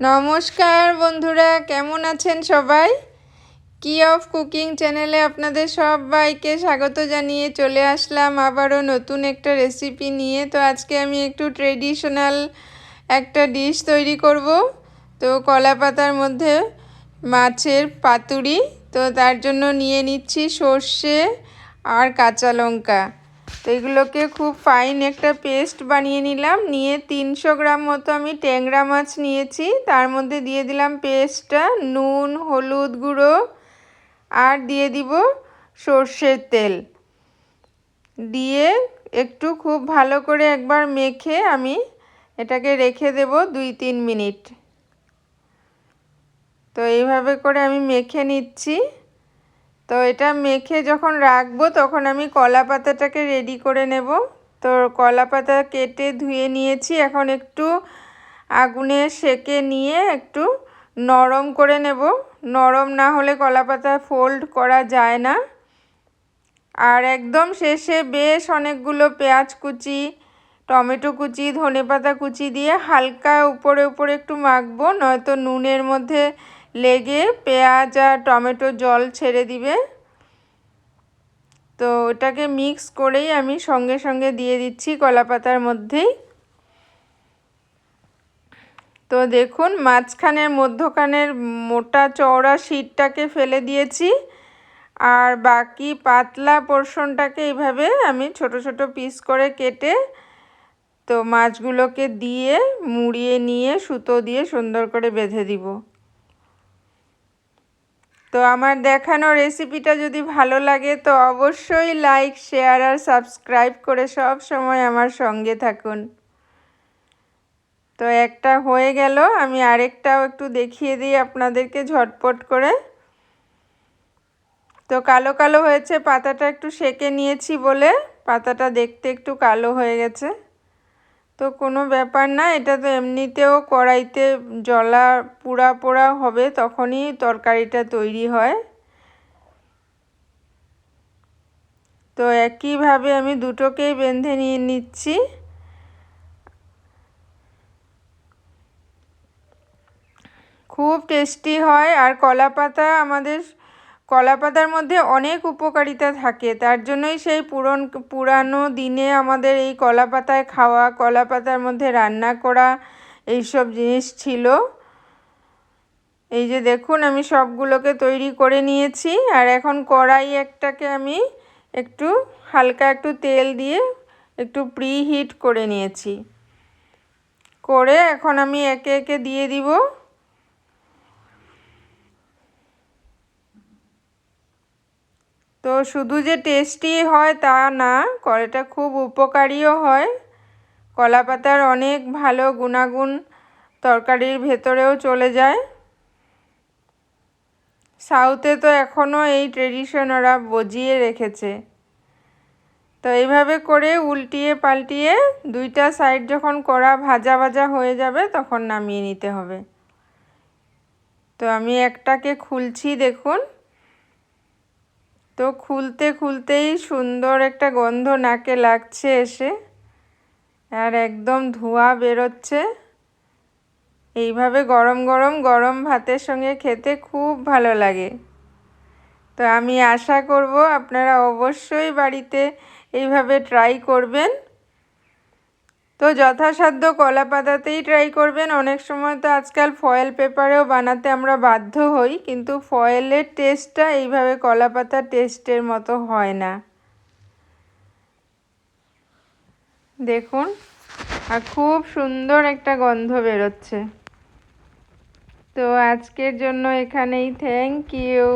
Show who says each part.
Speaker 1: নমস্কার বন্ধুরা, কেমন আছেন সবাই? কি অফ কুকিং চ্যানেলে আপনাদের সবাইকে স্বাগত জানিয়ে চলে আসলাম আবারও নতুন একটা রেসিপি নিয়ে। তো আজকে আমি একটু ট্রেডিশনাল একটা ডিশ তৈরি করব। তো কলা পাতার মধ্যে মাছের পাতুরি, তো তার জন্য নিয়ে নিচ্ছি সর্ষে আর কাঁচা লঙ্কা। তো এগুলোকে খুব ফাইন একটা পেস্ট বানিয়ে নিলাম। নিয়ে তিনশো গ্রাম মতো আমি ট্যাংরা মাছ নিয়েছি। তার মধ্যে দিয়ে দিলাম পেস্টটা নুন, হলুদ গুঁড়ো আর দিয়ে দিব সর্ষের তেল। দিয়ে একটু খুব ভালো করে একবার মেখে আমি এটাকে রেখে দেব দুই তিন মিনিট। তো এইভাবে করে আমি মেখে নিচ্ছি। তো এটা মেখে যখন রাখব, তখন আমি কলা পাতাটাকে রেডি করে নেব। তো কলা পাতা কেটে ধুয়ে নিয়েছি। এখন একটু আগুনে সেকে নিয়ে একটু নরম করে নেব। নরম না হলে কলা পাতা ফোল্ড করা যায় না। আর একদম শেষে বেশ অনেকগুলো পেঁয়াজ কুচি, টমেটো কুচি ধনে পাতা কুচি দিয়ে হালকা উপরে উপরে একটু মাখবো, নয়তো নুনের মধ্যে লেগে পেঁয়াজ আর টমেটো জল ছেড়ে দিবে। তো ওটাকে মিক্স করেই আমি সঙ্গে সঙ্গে দিয়ে দিচ্ছি কলা পাতার মধ্যেই। তো দেখুন, মাঝখানের, মধ্যখানের মোটা চওড়া শীটটাকে ফেলে দিয়েছি। আর বাকি পাতলা পোর্শনটাকে এইভাবে আমি ছোট ছোট পিস করে কেটে তো মাছগুলোকে দিয়ে, মুড়িয়ে নিয়ে, সুতো দিয়ে সুন্দর করে বেঁধে দিব। তো আমার দেখানো রেসিপিটা যদি ভালো লাগে, তো অবশ্যই লাইক শেয়ার আর সাবস্ক্রাইব করে সব সময় আমার সঙ্গে থাকুন। তো একটা হয়ে গেল, আমি আরেকটাও একটু দেখিয়ে দিই আপনাদেরকে ঝটপট করে। তো কালো কালো হয়েছে, পাতাটা একটু সেকে নিয়েছি বলে, পাতাটা দেখতে একটু কালো হয়ে গেছে। তো কোনো ব্যাপার না, এটা তো এমনিতেও কড়াইতে জলা পোড়া পোড়া হবে, তখনই তরকারিটা তৈরি হয়। তো একইভাবে আমি দুটোকেই বেঁধে নিয়ে নিচ্ছি। খুব টেস্টি হয়, আর কলা পাতা আমাদের কলা পাতার মধ্যে অনেক উপকারিতা থাকে। তার জন্যই সেই পুরন, পুরানো দিনে আমাদের এই কলা পাতায় খাওয়া কলা পাতার মধ্যে রান্না করা এইসব জিনিস ছিল। এই যে দেখুন, আমি সবগুলোকে তৈরি করে নিয়েছি। আর এখন কড়াই একটাকে আমি একটু, হালকা একটু তেল দিয়ে একটু প্রি হিট করে নিয়েছি। করে এখন আমি একে একে দিয়ে দিব। তো শুধু যে টেস্টি হয় তা না এটা খুব উপকারীও হয়। কলা পাতার অনেক ভালো গুণাগুণ তরকারির ভেতরেও চলে যায়। সাউথে তো এখনও এই ট্রেডিশন ওরা বজিয়ে রেখেছে। তো এইভাবে করে উল্টিয়ে পাল্টিয়ে দুইটা সাইড যখন কড়া ভাজা ভাজা হয়ে যাবে তখন নামিয়ে নিতে হবে। তো আমি একটাকে খুলছি দেখুন। তো খুলতে খুলতেই সুন্দর একটা গন্ধ নাকে লাগছে এসে। আর একদম ধোঁয়া বেরোচ্ছে। এইভাবে গরম গরম গরম ভাতের সঙ্গে খেতে খুব ভালো লাগে। তো আমি আশা করব আপনারা অবশ্যই বাড়িতে এইভাবে ট্রাই করবেন। তো যথাসাধ্য কলা পাতাতেই ট্রাই করবেন। অনেক সময় তো আজকাল ফয়েল পেপারেও বানাতে আমরা বাধ্য হই, কিন্তু ফয়েলের টেস্টটা এইভাবে কলা পাতার টেস্টের মতো হয় না। দেখুন, আর খুব সুন্দর একটা গন্ধ বেরোচ্ছে। তো আজকের জন্য এখানেই থ্যাংক ইউ